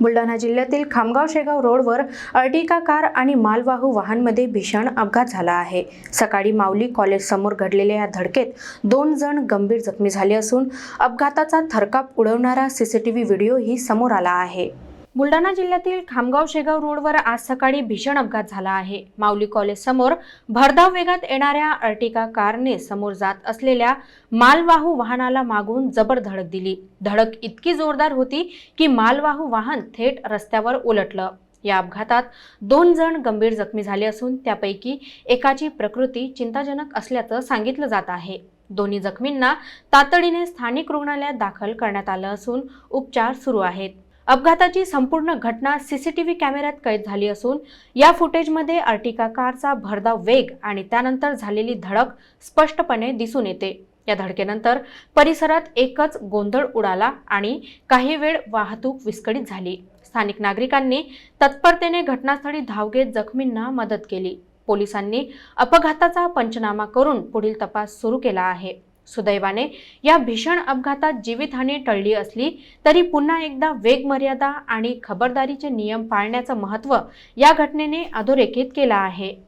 बुलढाणा जिल्ह्यातील खामगाव शेगाव रोडवर Ertiga car आणि मालवाहू वाहनमध्ये भीषण अपघात झाला आहे. सकाळी माऊली कॉलेज समोर घडलेल्या या धडकेत दोन जण गंभीर जखमी झाले असून अपघाताचा थरकाप उडवणारा सीसीटीव्ही व्हिडिओही समोर आला आहे. बुलढाणा जिल्ह्यातील खामगाव शेगाव रोडवर आज सकाळी भीषण अपघात झाला आहे. माऊली कॉलेज समोर भरधाव वेगात येणाऱ्या अर्टिका कारने समोर जात असलेल्या मालवाहू वाहनाला मागून जबर धडक दिली. धडक इतकी जोरदार होती की मालवाहू वाहन थेट रस्त्यावर उलटलं. या अपघातात दोन जण गंभीर जखमी झाले असून त्यापैकी एकाची प्रकृती चिंताजनक असल्याचं सांगितलं जात आहे. दोन्ही जखमींना तातडीने स्थानिक रुग्णालयात दाखल करण्यात आलं असून उपचार सुरू आहेत. अपघाताची संपूर्ण घटना सीसीटीव्ही कॅमेऱ्यात कैद झाली असून या फुटेजमध्ये अर्टिका कारचा भरधाव वेग आणि त्यानंतर झालेली धडक स्पष्टपणे दिसून येते. या धडकेनंतर परिसरात एकच गोंधळ उडाला आणि काही वेळ वाहतूक विस्कळीत झाली. स्थानिक नागरिकांनी तत्परतेने घटनास्थळी धाव घेत जखमींना मदत केली. पोलिसांनी अपघाताचा पंचनामा करून पुढील तपास सुरू केला आहे. सुदैवाने. या भीषण अपघातात जीवितहानी टळली असली तरी पुन्हा एकदा वेग मर्यादा आणि खबरदारीचे नियम पाळण्याचं महत्त्व या घटनेने अधोरेखित केलं आहे.